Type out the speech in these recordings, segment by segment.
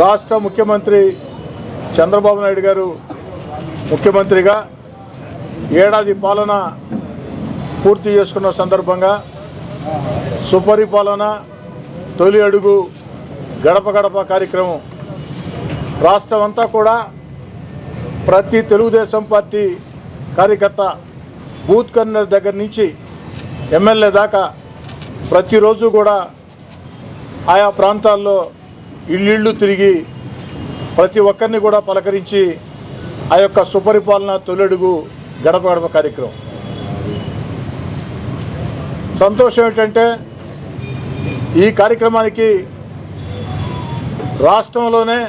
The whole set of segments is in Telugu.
రాష్ట్ర ముఖ్యమంత్రి చంద్రబాబు నాయుడు గారు ముఖ్యమంత్రిగా ఏడాది పాలన పూర్తి చేసుకున్న సందర్భంగా సుపరిపాలన తొలి అడుగు గడప గడప కార్యక్రమం. రాష్ట్రం అంతా కూడా ప్రతి తెలుగుదేశం పార్టీ కార్యకర్త బూత్ కన్వీనర్ దగ్గర నుంచి ఎమ్మెల్యే దాకా ప్రతిరోజు కూడా ఆయా ప్రాంతాల్లో ఇళ్ళిళ్ళు తిరిగి ప్రతి ఒక్కరిని కూడా పలకరించి ఆ యొక్క సుపరిపాలన తొలడుగు గడప గడప కార్యక్రమం. సంతోషం ఏంటంటే ఈ కార్యక్రమానికి రాష్ట్రంలోనే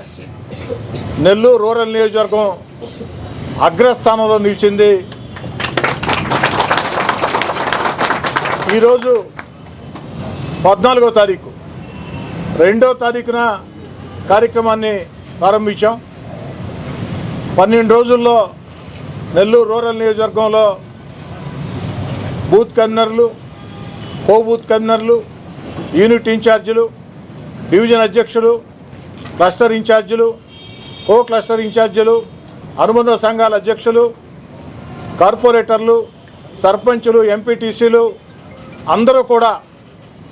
నెల్లూరు రూరల్ నియోజకవర్గం అగ్రస్థానంలో నిలిచింది. ఈరోజు పద్నాలుగో తారీఖు. రెండో తారీఖున కార్యక్రమాన్ని ప్రారంభించాం. పన్నెండు రోజుల్లో నెల్లూరు రూరల్ నియోజకవర్గంలో బూత్ కన్వీనర్లు కో బూత్ కన్వీనర్లు యూనిట్ ఇన్ఛార్జీలు డివిజన్ అధ్యక్షులు క్లస్టర్ ఇన్ఛార్జీలు కో క్లస్టర్ ఇన్ఛార్జీలు అనుబంధ సంఘాల అధ్యక్షులు కార్పొరేటర్లు సర్పంచులు ఎంపీటీసీలు అందరూ కూడా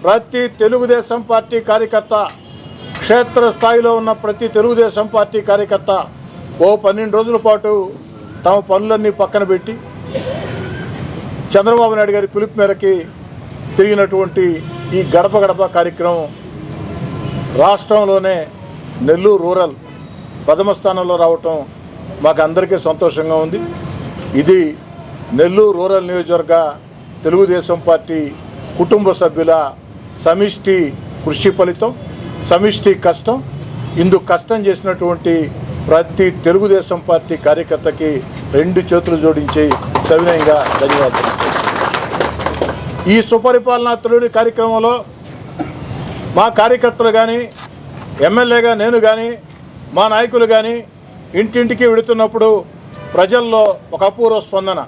ప్రతి తెలుగుదేశం పార్టీ కార్యకర్త క్షేత్ర స్థాయిలో ఉన్న ప్రతి తెలుగుదేశం పార్టీ కార్యకర్త ఓ పన్నెండు రోజుల పాటు తమ పనులన్నీ పక్కన పెట్టి చంద్రబాబు నాయుడు గారి పిలుపు మేరకి తిరిగినటువంటి ఈ గడప గడప కార్యక్రమం రాష్ట్రంలోనే నెల్లూరు రూరల్ ప్రథమ స్థానంలో రావటం మాకు అందరికీ సంతోషంగా ఉంది. ఇది నెల్లూరు రూరల్ నియోజకవర్గ తెలుగుదేశం పార్టీ కుటుంబ సభ్యుల సమిష్టి కృషి ఫలితం. సమిష్టి కష్టం. ఇందుకు కష్టం చేసినటువంటి ప్రతి తెలుగుదేశం పార్టీ కార్యకర్తకి రెండు చేతులు జోడించి సవినయంగా ధన్యవాదాలు. ఈ సుపరిపాలన తొలి కార్యక్రమంలో మా కార్యకర్తలు కానీ ఎమ్మెల్యేగా నేను కానీ మా నాయకులు కానీ ఇంటింటికి వెళుతున్నప్పుడు ప్రజల్లో ఒక అపూర్వ స్పందన.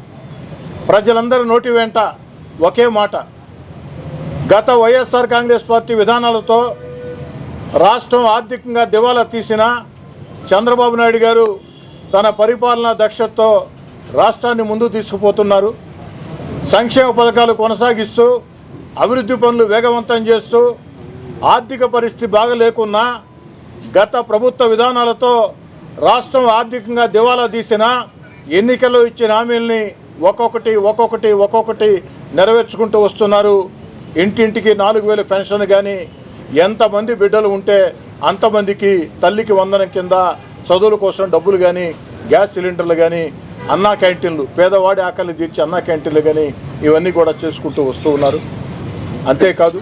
ప్రజలందరి నోటి వెంట ఒకే మాట. గత వైఎస్ఆర్ కాంగ్రెస్ పార్టీ విధానాలతో రాష్ట్రం ఆర్థికంగా దివాలా తీసిన చంద్రబాబు నాయుడు గారు తన పరిపాలనా దక్షతతో రాష్ట్రాన్ని ముందు తీసుకుపోతున్నారు. సంక్షేమ పథకాలు కొనసాగిస్తూ అభివృద్ధి పనులు వేగవంతం చేస్తూ ఆర్థిక పరిస్థితి బాగలేకున్నా గత ప్రభుత్వ విధానాలతో రాష్ట్రం ఆర్థికంగా దివాలా తీసిన ఎన్నికల్లో ఇచ్చిన హామీల్ని ఒక్కొక్కటి ఒక్కొక్కటి ఒక్కొక్కటి నెరవేర్చుకుంటూ వస్తున్నారు. ఇంటింటికి నాలుగు వేల పెన్షన్ కానీ ఎంతమంది బిడ్డలు ఉంటే అంతమందికి తల్లికి వందనం కింద చదువుల కోసం డబ్బులు కానీ గ్యాస్ సిలిండర్లు కానీ అన్నా క్యాంటీన్లు పేదవాడి ఆకలి తీర్చి అన్నా క్యాంటీన్లు కానీ ఇవన్నీ కూడా చేసుకుంటూ వస్తూ ఉన్నారు. అంతేకాదు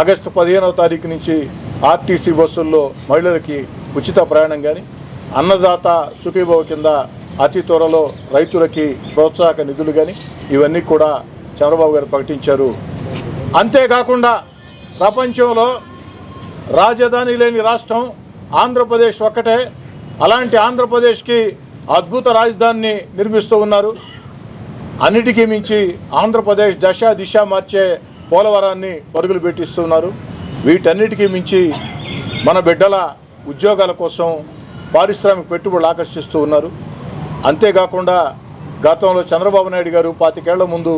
ఆగస్టు పదిహేనవ తారీఖు నుంచి ఆర్టీసీ బస్సుల్లో మహిళలకి ఉచిత ప్రయాణం కానీ అన్నదాత సుఖీభవ కింద అతి త్వరలో రైతులకి ప్రోత్సాహక నిధులు కానీ ఇవన్నీ కూడా చంద్రబాబు గారు ప్రకటించారు. అంతేకాకుండా ప్రపంచంలో రాజధాని లేని రాష్ట్రం ఆంధ్రప్రదేశ్ ఒక్కటే. అలాంటి ఆంధ్రప్రదేశ్కి అద్భుత రాజధానిని నిర్మిస్తూ ఉన్నారు. అన్నిటికీ మించి ఆంధ్రప్రదేశ్ దశ దిశ మార్చే పోలవరాన్ని పరుగులు పెట్టిస్తున్నారు వీటన్నిటికీ మించి మన బిడ్డల ఉద్యోగాల కోసం పారిశ్రామిక పెట్టుబడులు ఆకర్షిస్తూ ఉన్నారు. అంతేకాకుండా గతంలో చంద్రబాబు నాయుడు గారు పాతికేళ్ళ ముందు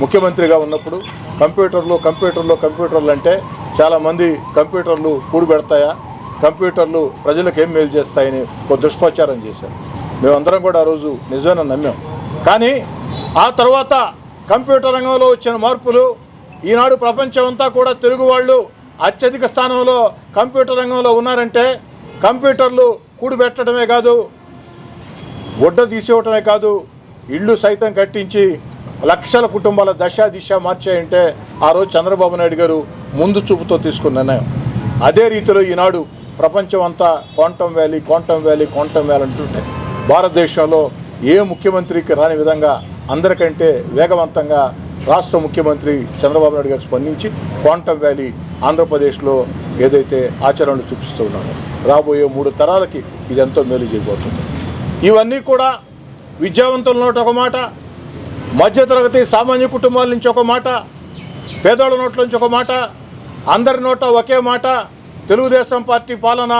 ముఖ్యమంత్రిగా ఉన్నప్పుడు కంప్యూటర్లు కంప్యూటర్లు కంప్యూటర్లు అంటే చాలామంది కంప్యూటర్లు కూడిపెడతాయా కంప్యూటర్లు ప్రజలకు ఏం మేలు చేస్తాయని ఒక దుష్ప్రచారం చేశారు. మేమందరం కూడా ఆ రోజు నిజమేనని నమ్మాం. కానీ ఆ తర్వాత కంప్యూటర్ రంగంలో వచ్చిన మార్పులు ఈనాడు ప్రపంచం అంతా కూడా తెలుగు వాళ్ళు అత్యధిక స్థానంలో కంప్యూటర్ రంగంలో ఉన్నారంటే కంప్యూటర్లు కూడిపెట్టడమే కాదు గుడ్డ తీసేయటమే కాదు ఇళ్ళు సైతం కట్టించి లక్షల కుటుంబాల దశ దిశ మార్చాయంటే ఆ రోజు చంద్రబాబు నాయుడు గారు ముందు చూపుతో తీసుకున్న నిర్ణయం. అదే రీతిలో ఈనాడు ప్రపంచం అంతా quantum valley quantum valley quantum valley అంటుంటే భారతదేశంలో ఏ ముఖ్యమంత్రికి రాని విధంగా అందరికంటే వేగవంతంగా రాష్ట్ర ముఖ్యమంత్రి చంద్రబాబు నాయుడు గారు స్పందించి క్వాంటమ్ వ్యాలీ ఆంధ్రప్రదేశ్లో ఏదైతే ఆచరణలు చూపిస్తూ ఉన్నారో రాబోయే మూడు తరాలకి ఇదెంతో మేలు చేయబోతుంది. ఇవన్నీ కూడా విద్యావంతుల నోట ఒక మాట మధ్యతరగతి సామాన్య కుటుంబాల నుంచి ఒక మాట పేదోళ్ళ నోట్ల నుంచి ఒక మాట అందరి నోట ఒకే మాట తెలుగుదేశం పార్టీ పాలన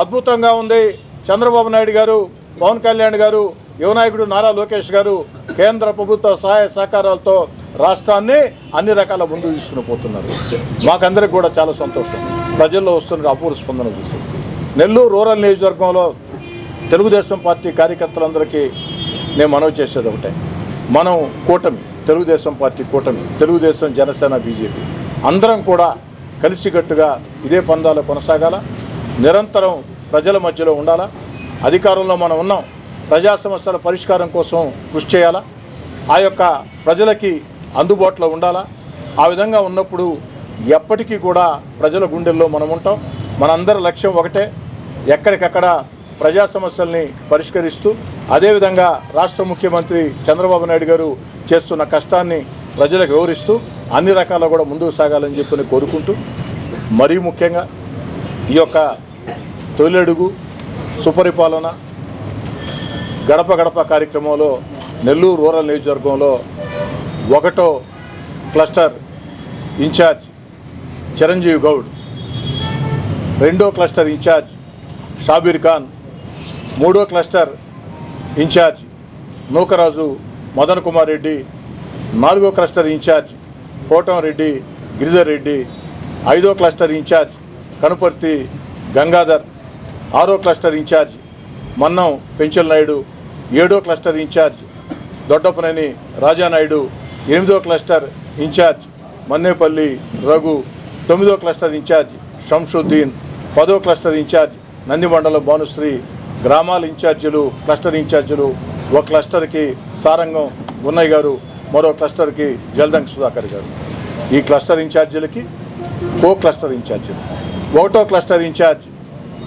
అద్భుతంగా ఉంది. చంద్రబాబు నాయుడు గారు పవన్ కళ్యాణ్ గారు యువనాయకుడు నారా లోకేష్ గారు కేంద్ర ప్రభుత్వ సహాయ సహకారాలతో రాష్ట్రాన్ని అన్ని రకాల ముందు తీసుకుని పోతున్నారు. మాకందరికి కూడా చాలా సంతోషం. ప్రజల్లో వస్తున్న అపూర్వ స్పందన చూసి. నెల్లూరు రూరల్ నియోజకవర్గంలో తెలుగుదేశం పార్టీ కార్యకర్తలందరికీ నేను మనవి చేసేది ఒకటే. మనం కూటమి తెలుగుదేశం పార్టీ కూటమి తెలుగుదేశం జనసేన బీజేపీ అందరం కూడా కలిసికట్టుగా ఇదే పందాలు కొనసాగాల. నిరంతరం ప్రజల మధ్యలో ఉండాలా. అధికారంలో మనం ఉన్నాం. ప్రజా సమస్యల పరిష్కారం కోసం కృషి చేయాలా. ఆ యొక్క ప్రజలకి అందుబాటులో ఉండాలా. ఆ విధంగా ఉన్నప్పుడు ఎప్పటికీ కూడా ప్రజల గుండెల్లో మనం ఉంటాం. మనందరి లక్ష్యం ఒకటే. ఎక్కడికక్కడ ప్రజా సమస్యల్ని పరిష్కరిస్తూ అదేవిధంగా రాష్ట్ర ముఖ్యమంత్రి చంద్రబాబు నాయుడు గారు చేస్తున్న కష్టాన్ని ప్రజలకు వివరిస్తూ అన్ని రకాల కూడా ముందుకు సాగాలని చెప్పి కోరుకుంటూ మరీ ముఖ్యంగా ఈ యొక్క తొలిఅడుగు సుపరిపాలన గడప గడప కార్యక్రమంలో నెల్లూరు రూరల్ నియోజకవర్గంలో ఒకటో క్లస్టర్ ఇన్ఛార్జ్ చిరంజీవి గౌడ్ రెండో క్లస్టర్ ఇన్ఛార్జ్ షాబీర్ ఖాన్ మూడో క్లస్టర్ ఇన్ఛార్జ్ నూకరాజు మదన్ కుమార్ రెడ్డి నాలుగో క్లస్టర్ ఇన్ఛార్జ్ కోటం రెడ్డి గిరిధర్ రెడ్డి ఐదో క్లస్టర్ ఇన్ఛార్జ్ కనుపర్తి గంగాధర్ ఆరో క్లస్టర్ ఇన్ఛార్జ్ మన్నం పెంచల్ నాయుడు ఏడో క్లస్టర్ ఇన్ఛార్జ్ దొడ్డపనేని రాజానాయుడు ఎనిమిదో క్లస్టర్ ఇన్ఛార్జ్ మన్నేపల్లి రఘు తొమ్మిదో క్లస్టర్ ఇన్ఛార్జ్ షంషుద్దీన్ పదో క్లస్టర్ ఇన్ఛార్జ్ నందిమండలం భానుశ్రీ గ్రామాల ఇన్ఛార్జీలు క్లస్టర్ ఇన్ఛార్జీలు ఒక క్లస్టర్కి సారంగం ఉన్నయ్య గారు మరో క్లస్టర్కి జల్దంక్ సుధాకర్ గారు. ఈ క్లస్టర్ ఇన్ఛార్జీలకి కో క్లస్టర్ ఇన్ఛార్జీలు. ఒకటో క్లస్టర్ ఇన్ఛార్జ్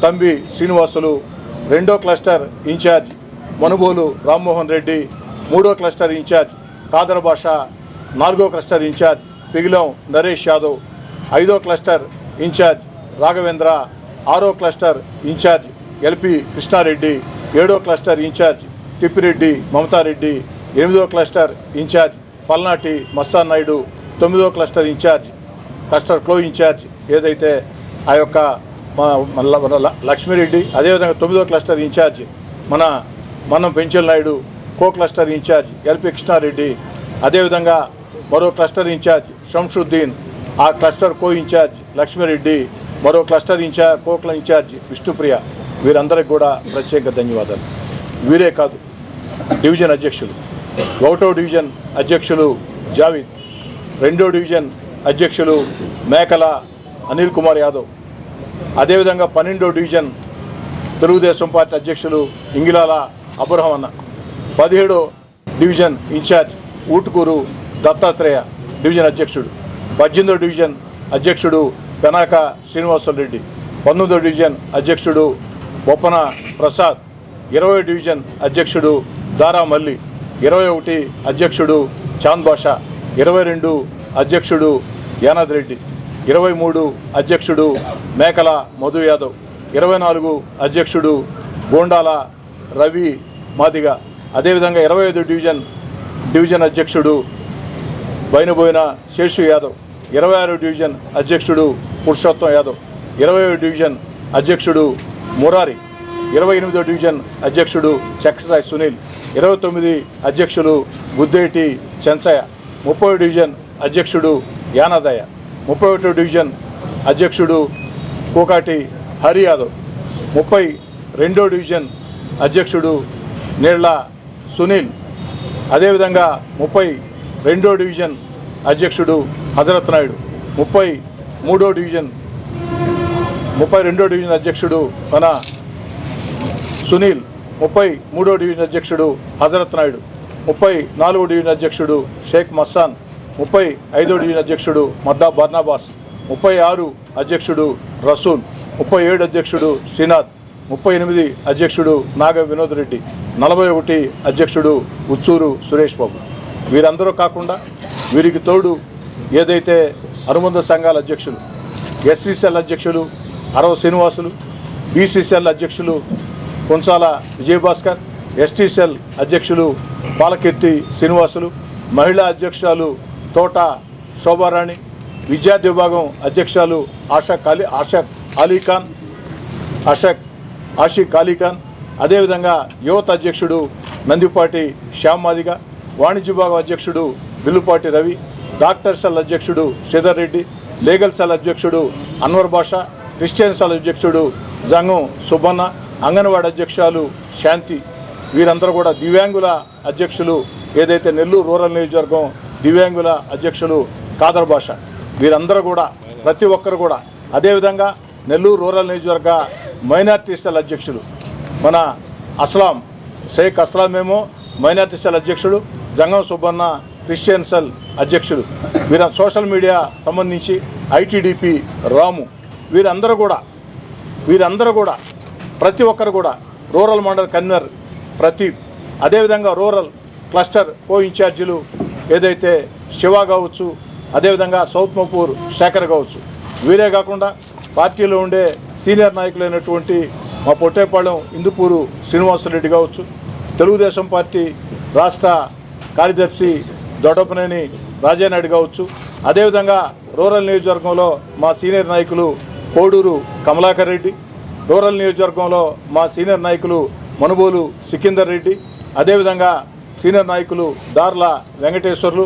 తంబి శ్రీనివాసులు రెండో క్లస్టర్ ఇన్ఛార్జ్ మనుబోలు రామ్మోహన్ రెడ్డి మూడో క్లస్టర్ ఇన్ఛార్జ్ కాదర భాష నాలుగో క్లస్టర్ ఇన్ఛార్జ్ పిగిలం నరేష్ యాదవ్ ఐదో క్లస్టర్ ఇన్ఛార్జ్ రాఘవేంద్ర ఆరో క్లస్టర్ ఇన్ఛార్జ్ ఎల్పి కృష్ణారెడ్డి ఏడో క్లస్టర్ ఇన్ఛార్జ్ తిప్పిరెడ్డి మమతారెడ్డి ఎనిమిదో క్లస్టర్ ఇన్ఛార్జ్ పల్నాటి మస్తానాయుడు తొమ్మిదో cluster incharge cluster co incharge ఏదైతే ఆ యొక్క లక్ష్మీరెడ్డి అదేవిధంగా తొమ్మిదో క్లస్టర్ ఇన్ఛార్జ్ మన మనం Penchal Naidu co cluster incharge L P Krishnareddy అదేవిధంగా మరో క్లస్టర్ ఇన్ఛార్జ్ షంషుద్దీన్ ఆ క్లస్టర్ కో ఇన్ఛార్జ్ లక్ష్మీరెడ్డి మరో cluster incharge co incharge Vishnupriya. వీరందరికీ కూడా ప్రత్యేక ధన్యవాదాలు. వీరే కాదు డివిజన్ అధ్యక్షులు. ఒకటో డివిజన్ అధ్యక్షులు జావీద్ రెండో డివిజన్ అధ్యక్షులు మేకల అనిల్ కుమార్ యాదవ్. అదేవిధంగా పన్నెండో డివిజన్ తెలుగుదేశం పార్టీ అధ్యక్షులు ఇంగిలాల అబ్రహం అన్న పదిహేడో division incharge Utukuru Dattatreya division అధ్యక్షుడు. పద్దెనిమిదో డివిజన్ అధ్యక్షుడు పెనాక శ్రీనివాసరెడ్డి. పంతొమ్మిదో డివిజన్ అధ్యక్షుడు బొప్పన ప్రసాద్ ఇరవై డివిజన్ అధ్యక్షుడు దారా మల్లి ఇరవై ఒకటి అధ్యక్షుడు చాంద్ బాషా ఇరవై రెండు అధ్యక్షుడు యానాద్ రెడ్డి ఇరవై మూడు అధ్యక్షుడు మేకల మధు యాదవ్ ఇరవై నాలుగు అధ్యక్షుడు గోండాల రవి మాదిగ. అదేవిధంగా ఇరవై ఐదు డివిజన్ డివిజన్ అధ్యక్షుడు బైనబోయిన శేషు యాదవ్ ఇరవై ఆరు డివిజన్ అధ్యక్షుడు పురుషోత్తం యాదవ్ ఇరవై డివిజన్ అధ్యక్షుడు మురారి ఇరవై ఎనిమిదో డివిజన్ అధ్యక్షుడు చక్కసాయి సునీల్ ఇరవై తొమ్మిది అధ్యక్షులు గుద్దేటి చెన్సయ్య ముప్పై డివిజన్ అధ్యక్షుడు యానాదయ్య ముప్పై ఒకటో డివిజన్ అధ్యక్షుడు కోకాటి హరి యాదవ్ ముప్పై రెండో డివిజన్ అధ్యక్షుడు నీళ్ళ సునీల్. అదేవిధంగా ముప్పై రెండో డివిజన్ అధ్యక్షుడు హజరత్ నాయుడు ముప్పై మూడో డివిజన్ ముప్పై రెండో డివిజన్ అధ్యక్షుడు మన సునీల్ ముప్పై మూడో డివిజన్ అధ్యక్షుడు హజరత్ నాయుడు ముప్పై నాలుగో డివిజన్ అధ్యక్షుడు షేక్ మస్సాన్ ముప్పై ఐదో డివిజన్ అధ్యక్షుడు మద్దా బర్నాబాస్ ముప్పై ఆరు అధ్యక్షుడు రసూల్ ముప్పై ఏడు అధ్యక్షుడు శ్రీనాథ్ ముప్పై ఎనిమిది అధ్యక్షుడు నాగ వినోద్ రెడ్డి నలభై ఒకటి అధ్యక్షుడు ఉచ్చూరు సురేష్ బాబు. వీరందరూ కాకుండా వీరికి తోడు ఏదైతే అనుబంధ సంఘాల అధ్యక్షులు ఎస్సీసీఎల్ అధ్యక్షులు అరవ శ్రీనివాసులు బీసీసీఎల్ అధ్యక్షులు కొంచాల విజయభాస్కర్ ఎస్టీసీఎల్ అధ్యక్షులు పాలకెత్తి శ్రీనివాసులు మహిళా అధ్యక్షురాలు తోట శోభారాణి విద్యార్థి విభాగం అధ్యక్షురాలు ఆశా అలీ ఆశా అలీఖాన్ అషక్ ఆషిక్ అలీఖాన్ అదేవిధంగా యువత అధ్యక్షుడు నందిపాటి శ్యామాదిగ వాణిజ్య విభాగం అధ్యక్షుడు బిల్లుపాటి రవి డాక్టర్ సెల్ అధ్యక్షుడు శ్రీధర్ రెడ్డి లీగల్ సెల్ అధ్యక్షుడు అన్వర్ బాషా క్రిస్టియన్స్ అధ్యక్షుడు జంగం సుబ్బన్న అంగన్వాడీ అధ్యక్షులు శాంతి వీరందరూ కూడా దివ్యాంగుల అధ్యక్షులు ఏదైతే నెల్లూరు రూరల్ నియోజకవర్గం దివ్యాంగుల అధ్యక్షులు కాదర్ భాష. వీరందరూ కూడా ప్రతి ఒక్కరు కూడా అదేవిధంగా నెల్లూరు రూరల్ నియోజకవర్గ మైనార్టీ సెల్ అధ్యక్షులు మన అస్లాం షేక్ అస్లాం ఏమో మైనార్టీ సెల్ అధ్యక్షుడు జంగం సుబ్బన్న క్రిస్టియన్ సెల్ అధ్యక్షుడు వీర సోషల్ మీడియా సంబంధించి ఐటీడీపీ రాము వీరందరూ కూడా వీరందరూ కూడా ప్రతి ఒక్కరు కూడా రూరల్ మండల్ కన్వీనర్ ప్రతీప్ అదేవిధంగా రూరల్ క్లస్టర్ కో ఇన్ఛార్జీలు ఏదైతే శివ కావచ్చు అదేవిధంగా సౌత్ మపూర్ శేఖర్ కావచ్చు. వీరే కాకుండా పార్టీలో ఉండే సీనియర్ నాయకులైనటువంటి మా పొట్టేపాళెం ఇందుపూరు శ్రీనివాసరెడ్డి కావచ్చు తెలుగుదేశం పార్టీ రాష్ట్ర కార్యదర్శి దొడపనేని రాజానాయుడు కావచ్చు అదేవిధంగా రూరల్ నియోజకవర్గంలో మా సీనియర్ నాయకులు కోడూరు కమలాకర్ రెడ్డి రూరల్ నియోజకవర్గంలో మా సీనియర్ నాయకులు మనుబోలు సికిందర్ రెడ్డి అదేవిధంగా సీనియర్ నాయకులు దార్ల వెంకటేశ్వర్లు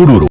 হুরুরু